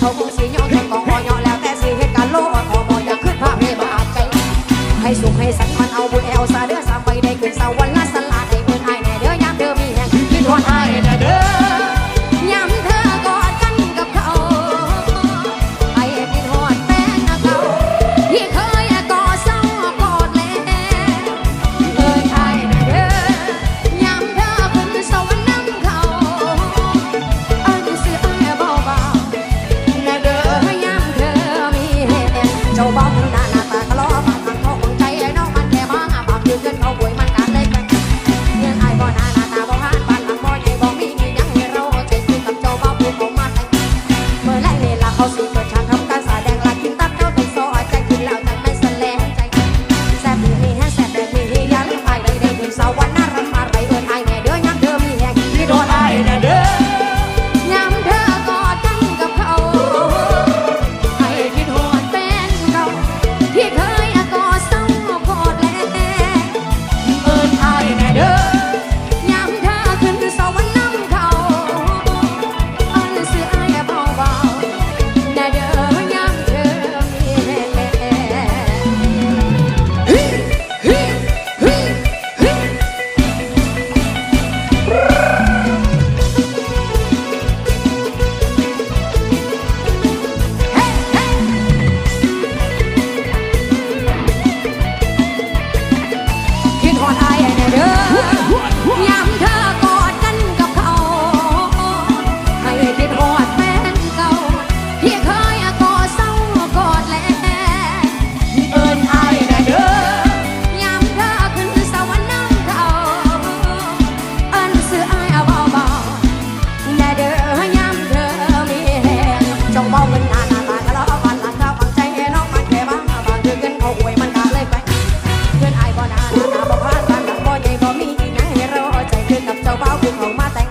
เขาคงสีย้อนจงคอยย้อแล้วแต่สีเหตุการโลกอ่อนอ่อนอยากขึ้นภาพให้มาอาบใจให้สุขให้สันมันเอาบุญเอาใส่ เจ้าบ่าวผู้เขามาแต่ง